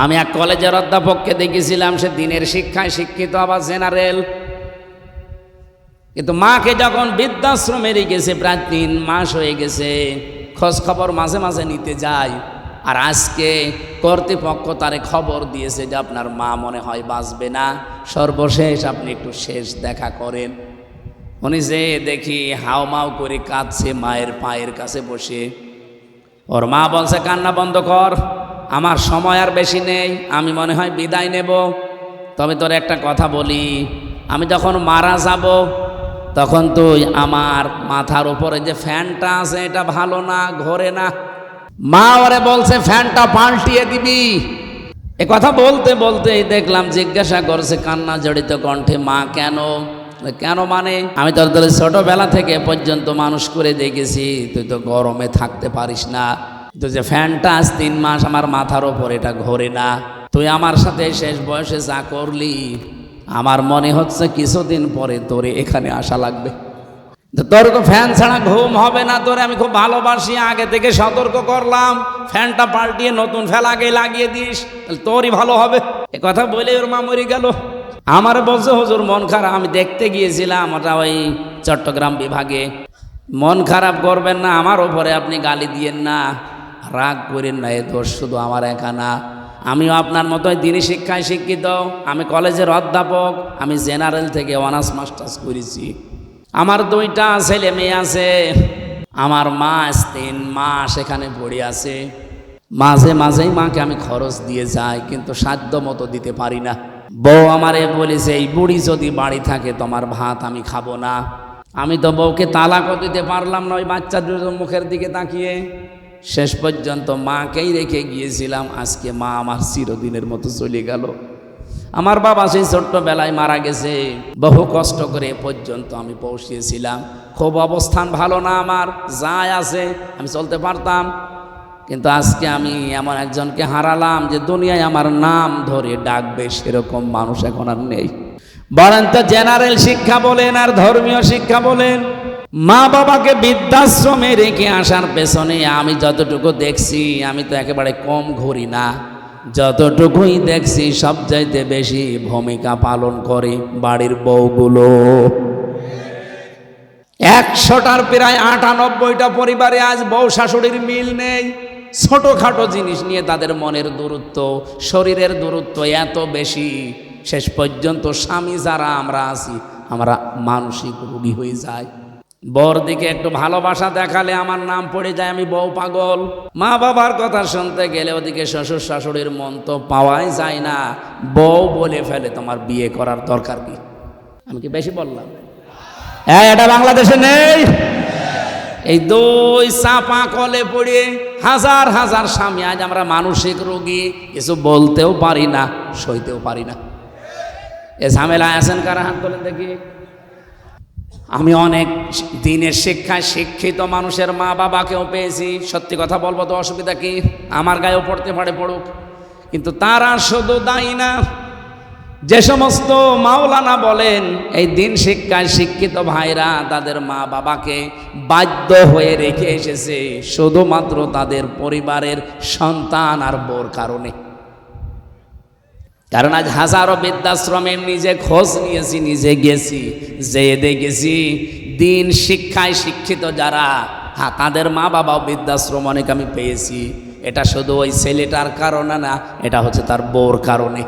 আমি এক কলেজের অধ্যাপককে দেখেছিলাম, সে দিনের শিক্ষায় শিক্ষিত, আবার জেনারেল। কিন্তু মাকে যখন বৃদ্ধাশ্রমে রেখেছে, প্রায় তিন মাস হয়ে গেছে খোঁজ খবর মাঝে মাঝে নিতে যাই। আর আজকে কর্তৃপক্ষ তারে খবর দিয়েছে যে আপনার মা মনে হয় বাঁচবে না। সর্বশেষ আপনি একটু শেষ দেখা করেন। উনি যে দেখি হাও মাও করে কাঁদছে মায়ের পায়ের কাছে বসে। ওর মা বলছে, কান্না বন্ধ কর। আমার সময় আর বেশি নেই, আমি মনে হয় বিদায় নেব। তবে তোর একটা কথা বলি, আমি যখন মারা যাব, তখন তুই আমার মাথার উপরে যে ফ্যানটা আছে, এটা ভালো না, ঘোরে না। মা ওরে বলছে, ফ্যানটা পাল্টিয়ে দিবি। এ কথা বলতে বলতে দেখলাম, জিজ্ঞাসা করছে কান্না জড়িত কণ্ঠে, মা কেন? কেন মানে? আমি তোর তোর ছোটবেলা থেকে পর্যন্ত মানুষ করে দেখেছি, তুই তো গরমে থাকতে পারিস না। তো যে ফ্যানটা আজ তিন মাস আমার মাথার ওপর, এটা ঘোরে না। তুই আমার সাথে শেষ বয়সে যা করলি, আমার মনে হচ্ছে কিছুদিন পরে তোরে এখানে আসা লাগবে। তোর ফ্যান ছাড়া ঘুম হবে না, তোরে আমি খুব ভালোবাসি, আগে থেকে সতর্ক করলাম। ফ্যানটা পাল্টিয়ে নতুন ফ্যান আগে লাগিয়ে দিস, তাহলে তোরই ভালো হবে। এ কথা বলে ওর মা মরে গেল। আমার বলছে, হুজুর, মন খারাপ, আমি দেখতে গিয়েছিলাম ওটা ওই চট্টগ্রাম বিভাগে। মন খারাপ করবেন না, আমার ওপরে আপনি গালি দিয়েন না। রাগ করেন না, এ দোষ শুধু আমার একা না। আমিও আপনার মতোই দিনই শিক্ষায় শিক্ষিত, আমি কলেজের অধ্যাপক, আমি জেনারেল থেকে অনার্স মাস্টার্স করেছি। আমার দুইটা ছেলে মেয়ে আছে, আমার মা তিন মাস এখানে পড়ে আছে। মাঝে মাঝেই মাকে আমি খরচ দিয়ে যাই, কিন্তু সাধ্য মতো দিতে পারি না। বউ আমারে বলেছে, এই বুড়ি যদি বাড়ি থাকে, তোমার ভাত আমি খাব না। আমি তো বউকে তালাকও দিতে পারলাম না, ওই বাচ্চা দুটোর মুখের দিকে তাকিয়ে। শেষ পর্যন্ত মাকেই রেখে গিয়েছিলাম। আজকে মা আমার চিরদিনের মতো চলে গেল। আমার বাবা সেই ছোট্টবেলায় মারা গেছে। বহু কষ্ট করে এ পর্যন্ত আমি পৌঁছিয়েছিলাম খুব অবস্থান ভালো না আমার, যাই আছে, আমি চলতে পারতাম। কিন্তু আজকে আমি এমন একজনকে হারালাম যে দুনিয়ায় আমার নাম ধরে ডাকবে সেরকম মানুষ এখন আর নেই। তো জেনারেল শিক্ষা বলেন আর ধর্মীয় শিক্ষা বলেন। মা বাবাকে বৃদ্ধাশ্রমে রেখে আসার পেছনে আমি যতটুকু দেখছি, আমি তো একেবারে কম ঘুরি না। যতটুকুই দেখছি, সবচাইতে বেশি ভূমিকা পালন করে বাড়ির বউগুলো। একশোটার প্রায় আটানব্বইটা পরিবারে আজ বউ শাশুড়ির মিল নেই। ছোটোখাটো জিনিস নিয়ে তাদের মনের দূরত্ব, শরীরের দূরত্ব এত বেশি। শেষ পর্যন্ত স্বামী যারা আমরা আছি, আমরা মানসিক রোগী হয়ে যাই। বর দিকে একটু ভালোবাসা দেখালে আমার নাম পড়ে যায়, আমি বউ পাগল। মা বাবার কথা শুনতে গেলে ওদিকে শ্বশুর শাশুড়ির মন তো পাওয়াই যায় না। বউ বলে ফেলে, তোমার বিয়ে করার দরকার কি? আমি কি বেশি বললাম? হ্যাঁ এটা বাংলাদেশে নেই। এই দুই চাপা কলে পড়ে হাজার হাজার স্বামী, আজ আমরা মানসিক রোগী, কিছু বলতেও পারি না, সইতেও পারি না। এ ঝামেলা আছেন কারা? হাত তোলেন দেখি। আমি অনেক দিনের শিক্ষায় শিক্ষিত মানুষের মা বাবাকেও পেয়েছি। সত্যি কথা বলব তো অসুবিধা কি? আমার গায়েও পড়তে পারে পড়ুক। কিন্তু তারা শুধু দায়ী না, যে সমস্ত মাওলানা বলেন, এই দিন শিক্ষায় শিক্ষিত ভাইরা তাদের মা বাবাকে বাধ্য হয়ে রেখে এসেছে। শুধুমাত্র তাদের পরিবারের সন্তান আর বোর কারণে। কারণ আজ হাজারো বৃদ্ধাশ্রমে নিজে খোঁজ নিয়েছি, নিজে গেছি যে দেখেছি দিন শিক্ষায় শিক্ষিত যারা হ্যাঁ তাদের মা বাবাও বৃদ্ধাশ্রম অনেক আমি পেয়েছি। এটা শুধু ওই ছেলেটার কারণে না, এটা হচ্ছে তার বউর কারণে।